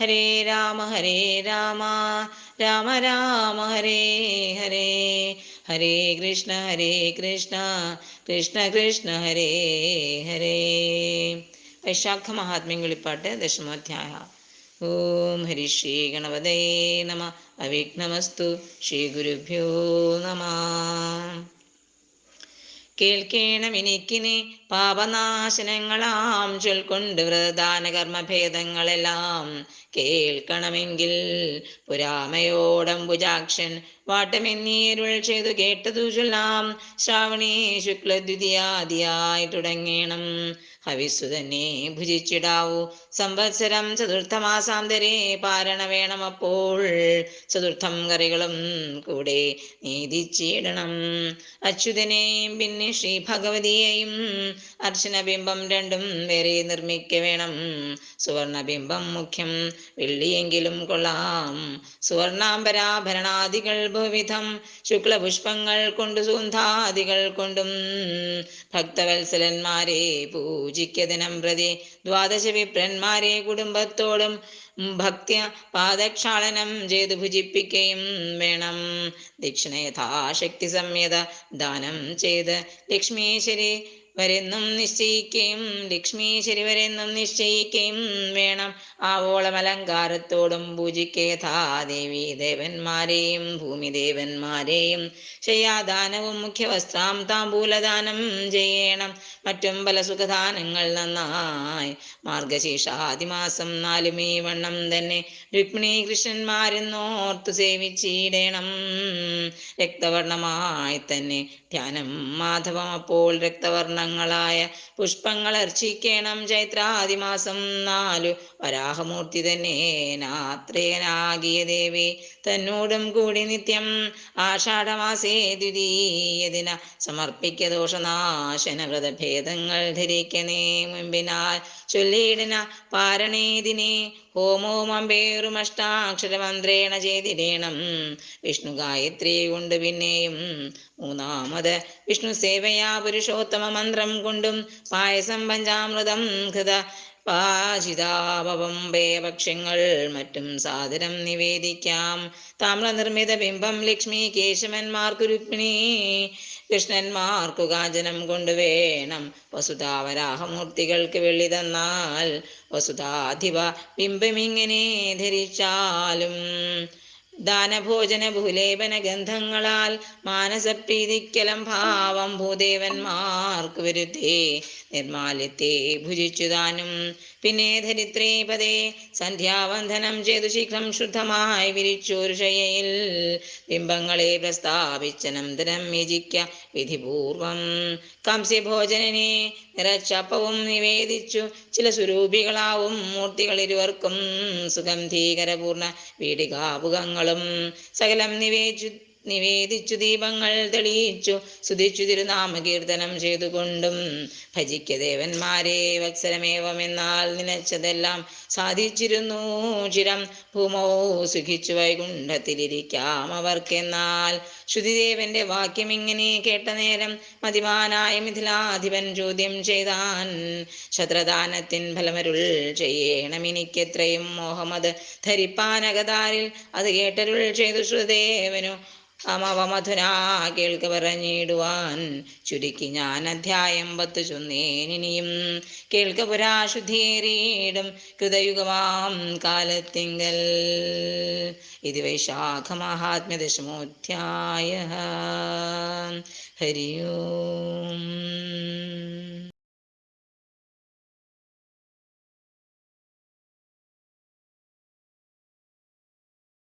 ഹരേ രാമ ഹരേ രാമ. രാമ രാമ ഹരേ ഹരേ. ഹരേ കൃഷ്ണ ഹരേ കൃഷ്ണ. കൃഷ്ണ കൃഷ്ണ ഹരേ ഹരേ. വൈശാഖ മഹാത്മ്യം കിളിപ്പാട്ട് ദശമോധ്യായ. ഓം ഹരി ശ്രീ ഗണപതേ നമ. അവിഘ്നമസ്തു. ശ്രീ ഗുരുഭ്യോ നമ. കേൾക്കേണം എനിക്കിനി പാപനാശനങ്ങളാം. ചൊൽക്കൊണ്ട് വ്രതദാന കർമ്മഭേദങ്ങളെല്ലാം കേൾക്കണമെങ്കിൽ പുരാമയോടംബുജാക്ഷൻ വാട്ടമെന്നീരുൾ ചെയ്തു കേട്ടതു ചൊല്ലാം. ശ്രാവണി ശുക്ലദ്വിതിയാദിയായി തുടങ്ങേണം. ഹവിസ്സു തന്നെ ഭുജിച്ചിടാവൂ. സംവത്സരം ചതുർത്ഥമാസാന്തരേ പാരണ വേണം അപ്പോൾ. ചതുർത്ഥം കറികളും കൂടെ നീതിച്ചിടണം. അച്യുതനെയും പിന്നെ ശ്രീ ഭഗവതിയെയും അർച്ചനബിംബം രണ്ടും വേറെ നിർമ്മിക്ക വേണം. സുവർണബിംബം മുഖ്യം വെള്ളിയെങ്കിലും കൊള്ളാം. സുവർണാംബരാഭരണാദികൾ ബഹുവിധം ശുക്ലപുഷ്പങ്ങൾ കൊണ്ട് സുന്ധാദികൾ കൊണ്ടും ഭക്തവത്സലന്മാരെ പൂജിക്കദിനം പ്രതി ദ്വാദശ വിപ്രന്മാരെ കുടുംബത്തോടും ഭക്ത്യ പാദക്ഷാളനം ചെയ്തു ഭുജിപ്പിക്കുകയും വേണം. ദക്ഷിണ യഥാശക്തി സംയത ദാനം ചെയ്ത് ലക്ഷ്മീശ്വരി വരെന്നും നിശ്ചയിക്കുകയും ലക്ഷ്മീശ്വരി വരെന്നും നിശ്ചയിക്കുകയും വേണം. ആവോളം അലങ്കാരത്തോടും പൂജിക്കേഥാ ദേവി ദേവന്മാരെയും ഭൂമിദേവന്മാരെയും ശയ്യാദാനവും മുഖ്യവസ്ത്രാം താമ്പൂലദാനം ചെയ്യണം. മറ്റും പല സുഖദാനങ്ങൾ നന്നായി. മാർഗശീർഷാദിമാസം നാലും ഈ വണ്ണം തന്നെ. രുക്മിണി കൃഷ്ണന്മാരെന്നോർത്തു സേവിച്ചിടേണം. രക്തവർണമായി തന്നെ. ധ്യാനം മാധവം അപ്പോൾ രക്തവർണങ്ങളായ പുഷ്പങ്ങൾ അർച്ചിക്കണം ചൈത്രാദിമാസം നാലു. വരാഹമൂർത്തി തന്നെ നാത്രേനാകിയ ദേവി തന്നോടും കൂടി നിത്യം ആഷാഢമാസേ ദ്വിതീയതിന സമർപ്പിക്ക ദോഷനാശന വ്രതഭേദങ്ങൾ ധരിക്കണേ മുമ്പിനാൽ ചൊല്ലിയിടന പാരണേതിനെ ഹോമോം അമ്പേറും അഷ്ടാക്ഷരമന്ത്രേണ ചെയ്തിടേണം. വിഷ്ണു ഗായത്രി കൊണ്ട് പിന്നെയും മൂന്നാമത് വിഷ്ണു സേവയാ പുരുഷോത്തമ മന്ത്രം കൊണ്ടും പായസം പഞ്ചാമൃതം കൃത പാചിതാപവം ഭക്ഷങ്ങൾ മറ്റും സാദരം നിവേദിക്കാം. താമ്രനിർമ്മിത ബിംബം ലക്ഷ്മി കേശവന്മാർക്കു രുക്മിണി. കൃഷ്ണന്മാർക്കു കാഞ്ചനം കൊണ്ടുവേണം വസുധാവരാഹമൂർത്തികൾക്ക് വെള്ളി തന്നാൽ വസുധാധിപ ബിംബമിങ്ങനെ ധരിച്ചാലും ദാനഭോജന ഭൂലേപന ഗന്ധങ്ങളാൽ മാനസപ്രീതിക്കലം ഭാവം ഭൂദേവന്മാർക്ക് വരുത്തേ. നിർമാല്യത്തെ ഭുജിച്ചുതാനും പിന്നെ ധരിത്രീപദേ സന്ധ്യാവന്ധനം ചെയ്തു ശീഘ്രം ശുദ്ധമായി വിരിച്ചൊരു ബിംബങ്ങളെ പ്രസ്താപിച്ച നന്ദനം യജിക്ക വിധിപൂർവം. കംസ്യഭോജനനെ നിറച്ചപ്പവും നിവേദിച്ചു. ചില സ്വരൂപികളാവും മൂർത്തികൾ ഇരുവർക്കും സുഗന്ധീകരപൂർണ വീടികാപുകങ്ങളും സകലം നിവേദിച്ചു നിവേദിച്ചു ദീപങ്ങൾ തെളിയിച്ചു സ്തുതിച്ചു തിരുനാമകീർത്തനം ചെയ്തുകൊണ്ടും ഭജിക്ക ദേവന്മാരെ വത്സരമേവമെന്നാൽ നിലച്ചതെല്ലാം സാധിച്ചിരുന്നു. ചിരം ഭൂമോ സുഖിച്ചു വൈകുണ്ഠത്തിലിരിക്കാം അവർക്കെന്നാൽ. ശ്രുതിദേവന്റെ വാക്യം ഇങ്ങനെ കേട്ട നേരം മതിമാനായ മിഥിലാധിപൻ ചോദ്യം ചെയ്താൻ ശത്രദാനത്തിൻ ഫലമരുൾ ചെയ്യണം എനിക്കെത്രയും മോഹമത് ധരിപ്പാനകതാരിൽ അത് കേട്ടരുൾ ചെയ്തു ശ്രുദേവനു അമവമധുനാ കേൾക്ക പറഞ്ഞിടുവാൻ. ചുരുക്കി ഞാൻ അധ്യായം പത്ത് ചൊന്നേനിനിയും കേൾക്ക പുരാശുദ്ധീരീടും കൃതയുഗമാം കാലത്തിങ്കൽ. ഇത് വൈശാഖ മഹാത്മ്യ ദശമോധ്യായ ഹരി ഓം